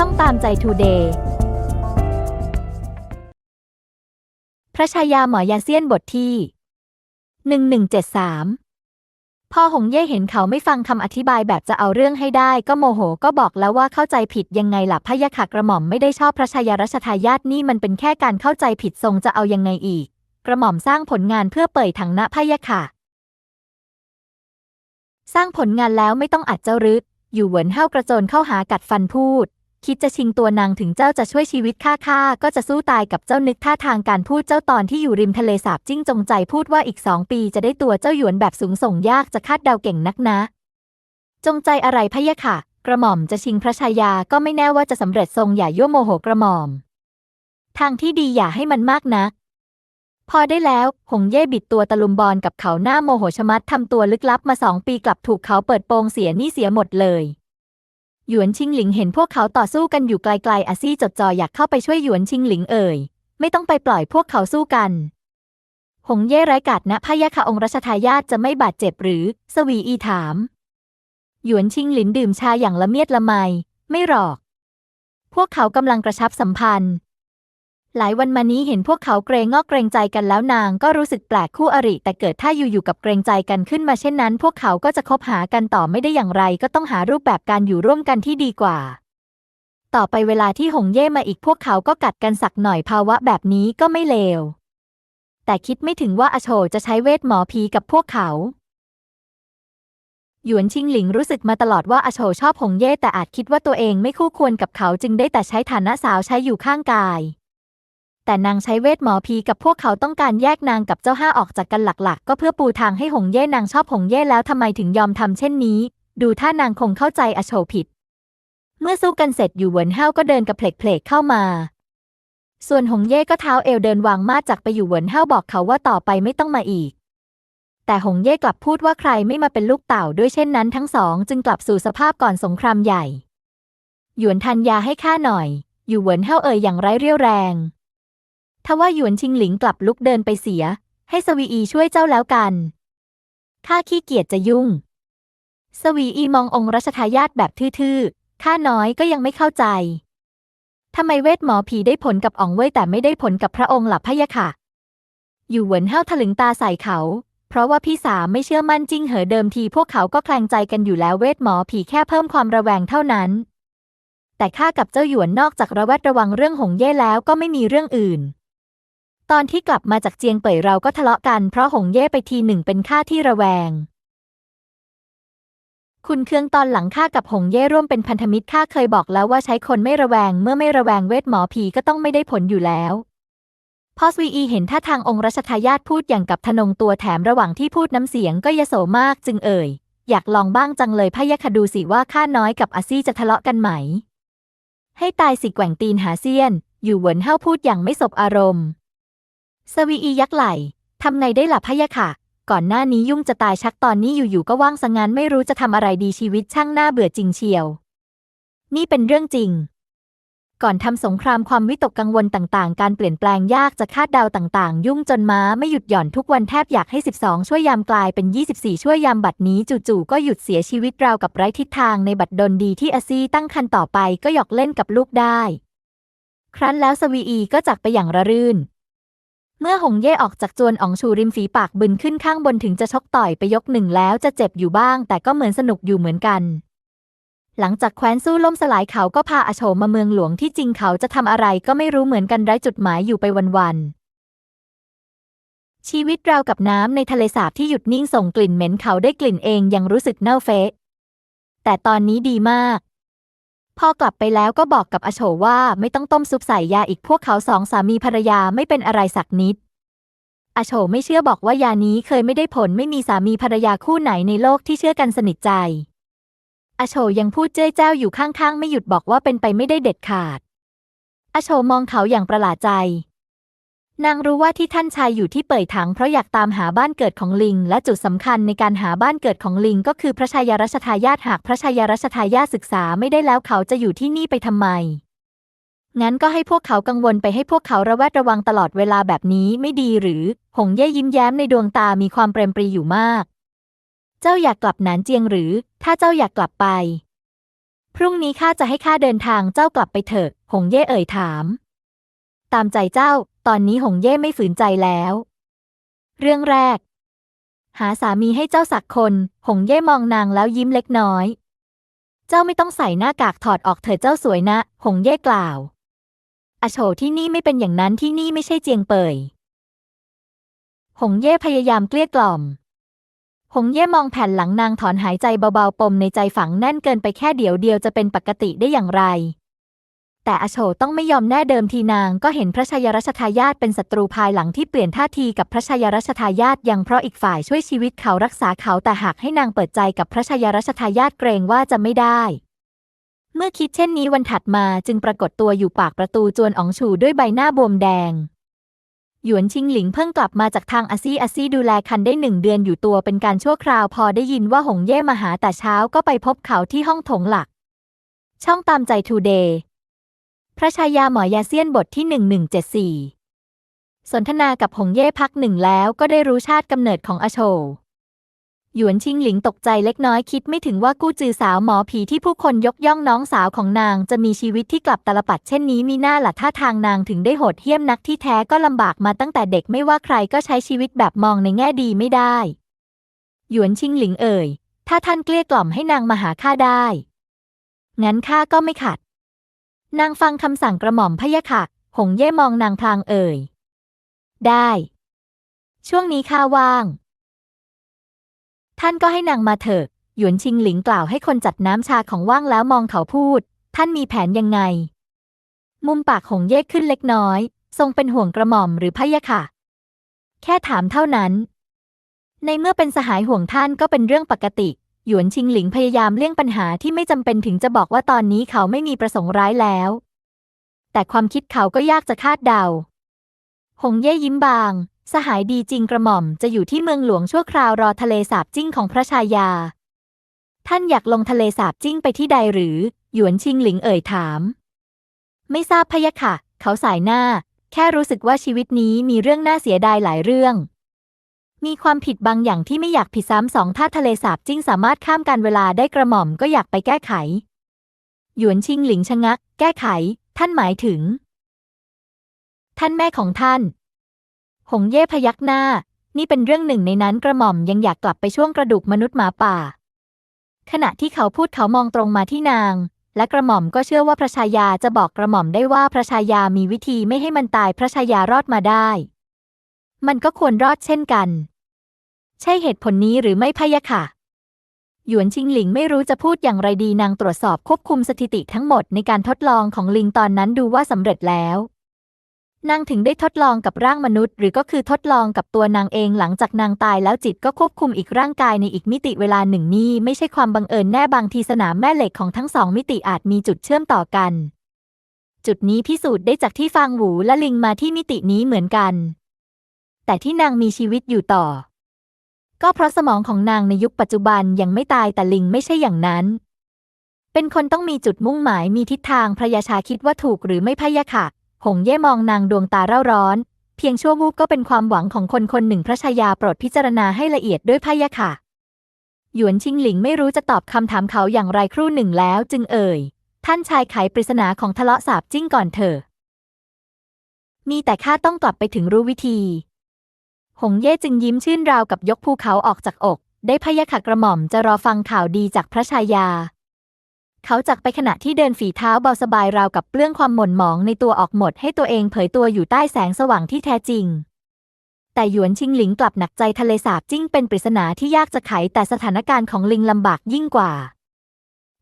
ช่องตามใจทูเดย์พระชายาหมอยาเซียนบทที่ 1173 พอหงเย่เห็นเขาไม่ฟังคำอธิบายแบบจะเอาเรื่องให้ได้ ก็โมโหก็บอกแล้วว่าเข้าใจผิดยังไงล่ะพะยะค่ะกระหม่อมไม่ได้ชอบพระชายารัชทายาทนี่มันเป็นแค่การเข้าใจผิดทรงจะเอายังไงอีก กระหม่อมสร้างผลงานเพื่อเปิดถังนะพะยะค่ะ สร้างผลงานแล้วไม่ต้องอัดเจ้ารึอยู่เหวินเห้ากระโจนเข้าหากัดฟันพูด คิดจะชิงตัวนางถึงเจ้าจะช่วยชีวิตข้าข้าก็จะสู้ตายกับเจ้านึกท่าทางการพูดเจ้าตอนที่อยู่ริมทะเลสาบจิ้งจงใจพูดว่าอีกสองปีจะได้ตัวเจ้าหยวนแบบสูงส่งยากจะคาดเดาเก่งนักนะ จงใจอะไรพะยะค่ะ กระหม่อมจะชิงพระชายาก็ไม่แน่ว่าจะสำเร็จทรงอย่ายั่วโมโหกระหม่อม ทางที่ดีอย่าให้มันมากนักพอได้แล้ว หงเย่บิดตัวตะลุมบอลกับเขาหน้าโมโหชมัดทำตัวลึกลับมาสองปีกลับถูกเขาเปิดโปงเสียนี่เสียหมดเลย หยวนชิงหลิงเห็นพวกเขาต่อสู้กันอยู่ไกลๆอาซี่จดจ่ออยากเข้าไปช่วยหยวนชิงหลิงเอ่ย ไม่ต้องไปปล่อยพวกเขาสู้กัน หงเย่ไร้กาดนะพะยะค่ะองค์รัชทายาทจะไม่บาดเจ็บหรือ สวีอีถาม หยวนชิงหลินดื่มชาอย่างละเมียดละไม ไม่หรอก พวกเขากำลังกระชับสัมพันธ์ หลายวันมานี้เห็นพวกเขาเกรงงอกเกรงใจกันแล้วนางก็รู้สึกแปลกคู่อริ แต่เกิดถ้าอยู่ๆกับเกรงใจกันขึ้นมาเช่นนั้น พวกเขาก็จะคบหากันต่อไม่ได้อย่างไร ก็ต้องหารูปแบบการอยู่ร่วมกันที่ดีกว่า ต่อไปเวลาที่หงเย่มาอีกพวกเขาก็กัดกันสักหน่อยภาวะแบบนี้ก็ไม่เลว แต่คิดไม่ถึงว่าอโชจะใช้เวทหมอผีกับพวกเขาหยวนชิงหลิงรู้สึกมาตลอดว่าอโชชอบหงเย่แต่อาจคิดว่าตัวเองไม่คู่ควรกับเขาจึงได้แต่ใช้ฐานะสาวใช้อยู่ข้างกาย แต่นางใช้เวทหมอผีกับพวกเขาต้องการแยกนางกับเจ้าห้าออกจากกันหลักๆ ก็เพื่อปูทางให้หงเย่นางชอบหงเย่แล้วทำไมถึงยอมทำเช่นนี้ ดูท่านางคงเข้าใจอโชผิด เมื่อสู้กันเสร็จอยู่เหวินเฮาก็เดินกับเพลกๆเข้ามา ส่วนหงเย่ก็เท้าเอวเดินวางมาดจากไปอยู่เหวินเฮาบอกเขาว่าต่อไปไม่ต้องมาอีก แต่หงเย่กลับพูดว่าใครไม่มาเป็นลูกเต่าด้วยเช่นนั้นทั้งสอง จึงกลับสู่สภาพก่อนสงครามใหญ่ หยวนทันยาให้ข้าหน่อย อยู่เหวินเฮาเอ่ยอย่างไร้เรี่ยวแรง ทว่าหยวนชิงหลิงกลับลุกเดินไปเสีย ให้สวีอีช่วยเจ้าแล้วกันข้าขี้เกียจจะยุ่ง สวีอีมององค์รัชทายาทแบบทื่อๆข้าน้อยก็ยังไม่เข้าใจทำไมเวทหมอผีได้ผลกับอ๋องเว่ยแต่ไม่ได้ผลกับพระองค์หลับพะยะค่ะอยู่เหวินเฮาถลึงตาใส่เขา เพราะว่าพี่สามไม่เชื่อมั่นจริงเหอเดิมทีพวกเขาก็แคลงใจกันอยู่แล้วเวทหมอผีแค่เพิ่มความระแวงเท่านั้น แต่ข้ากับเจ้าหยวนนอกจากระแวดระวังเรื่องหงเย่แล้วก็ไม่มีเรื่องอื่น ตอนที่กลับมาจากเจียงเป่ยเราก็ทะเลาะกันเพราะหงเย่ไปทีหนึ่งเป็นข้าที่ระแวง คุณเคืองตอนหลังข้ากับหงเย่ร่วมเป็นพันธมิตรข้าเคยบอกแล้วว่าใช้คนไม่ระแวงเมื่อไม่ระแวงเวทหมอผีก็ต้องไม่ได้ผลอยู่แล้วพอสวีอีเห็นท่าทางองค์รัชทายาทพูดอย่างกับทนงตัวแถมระหว่างที่พูดน้ำเสียงก็ยโสมากจึงเอ่ย อยากลองบ้างจังเลยพะยะคดูสิว่าข้าน้อยกับอาซี่จะทะเลาะกันไหม ให้ตายสิแกว่งตีนหาเซียน อยู่เหวินเฮาพูดอย่างไม่สบอารมณ์ สวีอียักไหลทำไงได้ล่ะพะยะค่ะ ก่อนหน้านี้ยุ่งจะตายชักตอนนี้อยู่ๆก็ว่างสงั้นไม่รู้จะทำอะไรดีชีวิตช่างน่าเบื่อจริงเชียว นี่เป็นเรื่องจริง ก่อนทำสงครามความวิตกกังวลต่างๆ การเปลี่ยนแปลงยากจะคาดเดาต่างๆ ยุ่งจนม้าไม่หยุดหย่อนทุกวันแทบอยากให้ 12 ช่วยยามกลายเป็น 24 ช่วยยามบัดนี้จู่ๆก็หยุดเสียชีวิตราวกับไร้ทิศทางในบัดดลดีที่อาซีตั้งคันต่อไปก็หยอกเล่นกับลูกได้ ครั้นแล้วสวีอีก็จากไปอย่างระรื่น เมื่อหงเย่ออกจากจวนอองชูริมฝีปากบึนขึ้นข้างบนถึงจะชกต่อยไปยกหนึ่งแล้วจะเจ็บอยู่บ้าง แต่ก็เหมือนสนุกอยู่เหมือนกัน หลังจากแคว้นสู้ล่มสลายเขาก็พาอาโฉมมาเมืองหลวงที่จริงเขาจะทำอะไรก็ไม่รู้เหมือนกันไร้จุดหมายอยู่ไปวันๆชีวิตราวกับน้ำในทะเลสาบที่หยุดนิ่งส่งกลิ่นเหม็นเขาได้กลิ่นเองยังรู้สึกเน่าเฟะ แต่ตอนนี้ดีมาก พอกลับไปแล้วก็บอกกับอโฉว่าไม่ต้องต้มซุปใส่ยาอีกพวกเขาสองสามีภรรยาไม่เป็นอะไรสักนิด อโฉไม่เชื่อบอกว่ายานี้เคยไม่ได้ผลไม่มีสามีภรรยาคู่ไหนในโลกที่เชื่อกันสนิทใจ อโฉยังพูดเจ้ยเจ้าอยู่ข้างๆ ไม่หยุดบอกว่าเป็นไปไม่ได้เด็ดขาด อโฉมองเขาอย่างประหลาดใจ นางรู้ว่าที่ท่านชายอยู่ที่เป่ยถังเพราะอยากตามหาบ้านเกิดของลิง และจุดสำคัญในการหาบ้านเกิดของลิง ก็คือพระชายารัชทายาทหากพระชายารัชทายาทศึกษาไม่ได้แล้วเขาจะอยู่ที่นี่ไปทำไม งั้นก็ให้พวกเขากังวลไปให้พวกเขาระแวดระวังตลอดเวลาแบบนี้ไม่ดีหรือ หงเย่ยิ้มแย้มในดวงตามีความเปรมปรีอยู่มาก เจ้าอยากกลับหนานเจียงหรือ ถ้าเจ้าอยากกลับไป พรุ่งนี้ข้าจะให้ข้าเดินทางเจ้ากลับไปเถอะ หงเย่เอ่ยถาม ตามใจเจ้า ตอนนี้หงเย่ไม่ฝืนใจแล้ว เรื่องแรก หาสามีให้เจ้าสักคน หงเย่มองนางแล้วยิ้มเล็กน้อย เจ้าไม่ต้องใส่หน้ากากถอดออกเถิดเจ้าสวยนะ หงเย่กล่าว อโฉที่นี่ไม่เป็นอย่างนั้นที่นี่ไม่ใช่เจียงเป่ย หงเย่พยายามเกลี้ยกล่อม หงเย่มองแผ่นหลังนางถอนหายใจเบาๆ ปมในใจฝังแน่นเกินไปแค่เดี๋ยวเดียวจะเป็นปกติได้อย่างไร แต่อโฉต้องไม่ยอมแน่เดิมทีนางก็เห็นพระชายรัชทายาทเป็นศัตรูภายหลังที่เปลี่ยนท่าทีกับพระชายรัชทายาทยังเพราะอีกฝ่ายช่วยชีวิตเขารักษาเขาแต่หากให้นางเปิดใจกับพระชายรัชทายาทเกรงว่าจะไม่ได้ เมื่อคิดเช่นนี้วันถัดมาจึงปรากฏตัวอยู่ปากประตูจวนอองฉูด้วยใบหน้าบวมแดงหยวนชิงหลิงเพิ่งกลับมาจากทางอาซี่อาซี่ดูแลคันได้หนึ่งเดือนอยู่ตัวเป็นการชั่วคราวพอได้ยินว่าหงเย่มาหาแต่เช้าก็ไปพบเขาที่ห้องถงหลัก ช่องตามใจทูเดย์ พระชายาหมอยาเซียนบทที่ 1174 สนทนากับหงเย่พักหนึ่งแล้วก็ได้รู้ชาติกำเนิดของอโชหยวนชิงหลิงตกใจเล็กน้อยคิดไม่ถึงว่ากู้จือสาวหมอผีที่ผู้คนยกย่องน้องสาวของนางจะมีชีวิตที่กลับตลปัดเช่นนี้มีหน้าละท่าทางนางถึงได้โหดเหี้ยมนักที่แท้ก็ลำบากมาตั้งแต่เด็กไม่ว่าใครก็ใช้ชีวิตแบบมองในแง่ดีไม่ได้ หยวนชิงหลิงเอ่ย ถ้าท่านเกลี้ยกล่อมให้นางมาหาข้าได้ งั้นข้าก็ไม่ขัด นางฟังคำสั่งกระหม่อมพะยะค่ะ หงเย่มองนางพลางเอ่ย ได้ ช่วงนี้ข้าว่าง ท่านก็ให้นางมาเถอะ หยวนชิงหลิงกล่าวให้คนจัดน้ำชาของว่างแล้วมองเขาพูด ท่านมีแผนยังไง มุมปากหงเย่ขึ้นเล็กน้อย ทรงเป็นห่วงกระหม่อมหรือพะยะค่ะ แค่ถามเท่านั้น ในเมื่อเป็นสหายห่วงท่านก็เป็นเรื่องปกติ หยวนชิงหลิงพยายามเลี่ยงปัญหาที่ไม่จำเป็นถึงจะบอกว่าตอนนี้เขาไม่มีประสงค์ร้ายแล้ว แต่ความคิดเขาก็ยากจะคาดเดา หงเย่ยิ้มบาง สหายดีจริงกระหม่อมจะอยู่ที่เมืองหลวงชั่วคราวรอทะเลสาบจิ้งของพระชายา ท่านอยากลงทะเลสาบจิ้งไปที่ใดหรือ หยวนชิงหลิงเอ่ยถาม ไม่ทราบพะยะค่ะ เขาสายหน้า แค่รู้สึกว่าชีวิตนี้มีเรื่องน่าเสียดายหลายเรื่อง มีความผิดบางอย่างที่ไม่อยากผิดซ้ำสองถ้าทะเลสาบจิ้งสามารถข้ามการเวลาได้กระหม่อมก็อยากไปแก้ไข หยวนชิงหลิงชะงัก แก้ไข ท่านหมายถึง ท่านแม่ของท่าน หงเย่พยักหน้า นี่เป็นเรื่องหนึ่งในนั้นกระหม่อมยังอยากกลับไปช่วงกระดูกมนุษย์หมาป่า ขณะที่เขาพูดเขามองตรงมาที่นาง และกระหม่อมก็เชื่อว่าพระชายาจะบอกกระหม่อมได้ว่าพระชายามีวิธีไม่ให้มันตายพระชายารอดมาได้ มันก็ควรรอดเช่นกัน ใช่เหตุผลนี้หรือไม่พะยะค่ะ หยวนชิงหลิงไม่รู้จะพูดอย่างไรดีนางตรวจสอบควบคุมสถิติทั้งหมดในการทดลองของลิงตอนนั้นดูว่าสำเร็จแล้วนางถึงได้ทดลองกับร่างมนุษย์ หรือก็คือทดลองกับตัวนางเองหลังจากนางตายแล้วจิตก็ควบคุมอีกร่างกายในอีกมิติเวลาหนึ่งนี่ไม่ใช่ความบังเอิญแน่บางทีสนามแม่เหล็กของทั้งสองมิติอาจมีจุดเชื่อมต่อกัน จุดนี้พิสูจน์ได้จากที่ฟางหูและลิงมาที่มิตินี้เหมือนกัน แต่ที่นางมีชีวิตอยู่ต่อ ก็เพราะสมองของนางในยุคปัจจุบันยังไม่ตายแต่ลิงไม่ใช่อย่างนั้น เป็นคนต้องมีจุดมุ่งหมายมีทิศทางพระยาชาคิดว่าถูกหรือไม่พะยะค่ะ หงเย่มองนางดวงตาเร่าร้อน เพียงชั่ววูบก็เป็นความหวังของคนคนหนึ่งพระชายาโปรดพิจารณาให้ละเอียดด้วยพะยะค่ะหยวนชิงหลิงไม่รู้จะตอบคำถามเขาอย่างไรครู่หนึ่งแล้วจึงเอ่ย ท่านชายไขปริศนาของทะเลาะสาบจิ้งก่อนเถอะมีแต่ข้าต้องกลับไปถึงรู้วิธี หงเย่จึงยิ้มชื่นราวกับยกภูเขาออกจากอก ได้พยะค่ะกระหม่อมจะรอฟังข่าวดีจากพระชายา เขาจักไปขณะที่เดินฝีเท้าเบาสบายราวกับเปลื้องความหม่นหมองในตัวออกหมดให้ตัวเองเผยตัวอยู่ใต้แสงสว่างที่แท้จริง แต่หยวนชิงหลิงกลับหนักใจทะเลสาบจิ้งเป็นปริศนาที่ยากจะไขแต่สถานการณ์ของลิงลำบากยิ่งกว่า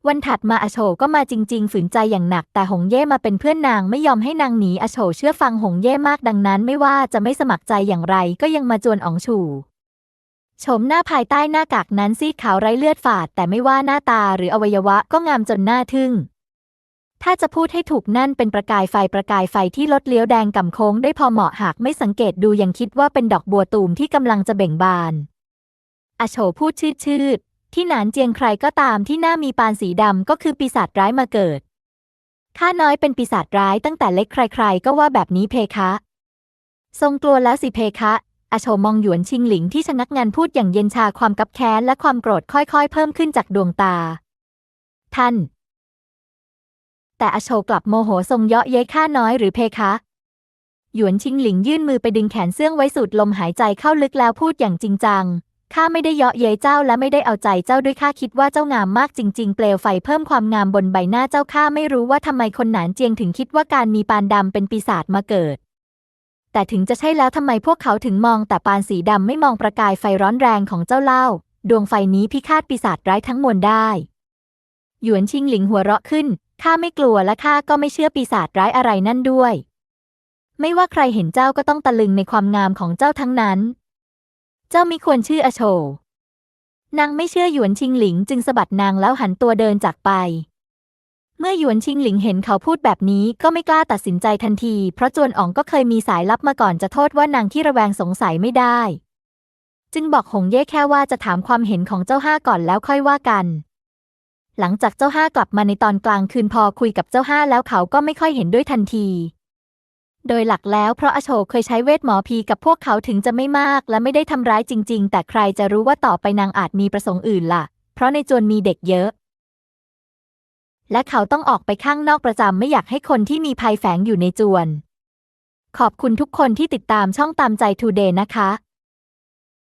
วันถัดมาอโศกก็มาจริง ๆ ฝืนใจอย่างหนัก แต่หงเย่มาเป็นเพื่อนนางไม่ยอมให้นางหนีอโศกเชื่อฟังหงเย่มากดังนั้น ไม่ว่าจะไม่สมัครใจอย่างไรก็ยังมาจวนอ๋องฉูโฉมหน้าภายใต้หน้ากากนั้นซีดขาวไร้เลือดฝาด แต่ไม่ว่าหน้าตาหรืออวัยวะก็งามจนน่าทึ่ง ถ้าจะพูดให้ถูกนั่นเป็นประกายไฟประกายไฟที่ลดเลี้ยวแดงก่ำโค้งได้พอเหมาะหากไม่สังเกตดูยังคิดว่าเป็นดอกบัวตูมที่กำลังจะเบ่งบาน อโฉพูดชืดชืด ที่หนานเจียงใครก็ตามที่หน้ามีปานสีดำก็คือปีศาจร้ายมาเกิด ข้าน้อยเป็นปีศาจร้ายตั้งแต่เล็กใคร ๆ ก็ว่าแบบนี้เพคะ ทรงกลัวแล้วสิเพคะอโฉมองหยวนชิงหลิงที่ชะงักงานพูดอย่างเย็นชาความกับแค้นและความโกรธค่อยๆ เพิ่มขึ้นจากดวงตา ท่าน แต่อาโชกลับโมโหทรงเยาะเย้ยข้าน้อยหรือเพคะ หยวนชิงหลิงยื่นมือไปดึงแขนเสื้องไว้สูดลมหายใจเข้าลึกแล้วพูดอย่างจริงจัง ข้าไม่ได้เยาะเย้ยเจ้าและไม่ได้เอาใจเจ้าด้วยข้าคิดว่าเจ้างามมากจริง ๆ เปลวไฟเพิ่มความงามบนใบหน้าเจ้าข้าไม่รู้ว่าทำไมคนหนานเจียงถึงคิดว่าการมีปานดำเป็นปีศาจมาเกิด แต่ถึงจะใช่แล้วทำไมพวกเขาถึงมองแต่ปานสีดำไม่มองประกายไฟร้อนแรงของเจ้าเล่า ดวงไฟนี้พิฆาตปีศาจร้ายทั้งมวลได้ หยวนชิงหลิงหัวเราะขึ้นข้าไม่กลัวและข้าก็ไม่เชื่อปีศาจร้ายอะไรนั่นด้วย ไม่ว่าใครเห็นเจ้าก็ต้องตะลึงในความงามของเจ้าทั้งนั้น เจ้าม่ควรชื่ออโชนางไม่เชื่อหยวนชิงหลิงจึงสะบัดนางแล้วหันตัวเดินจากไป เมื่อหยวนชิงหลิงเห็นเขาพูดแบบนี้ก็ไม่กล้าตัดสินใจทันที เพราะจวนอ๋องก็เคยมีสายลับมาก่อนจะโทษว่านางที่ระแวงสงสัยไม่ได้ จึงบอกหงเย่แค่ว่าจะถามความเห็นของเจ้าห้าก่อนแล้วค่อยว่ากัน หลังจากเจ้าห้ากลับมาในตอนกลางคืนพอคุยกับเจ้าห้าแล้วเขาก็ไม่ค่อยเห็นด้วยทันที โดยหลักแล้วเพราะอโศกเคยใช้เวทหมอพีกับพวกเขาถึงจะไม่มากและไม่ได้ทำร้ายจริง ๆ แต่ใครจะรู้ว่าต่อไปนางอาจมีประสงค์อื่นล่ะ เพราะในจวนมีเด็กเยอะ และเขาต้องออกไปข้างนอกประจำไม่อยากให้คนที่มีภัยแฝงอยู่ในจวน ขอบคุณทุกคนที่ติดตามช่องตามใจทูเดย์นะคะ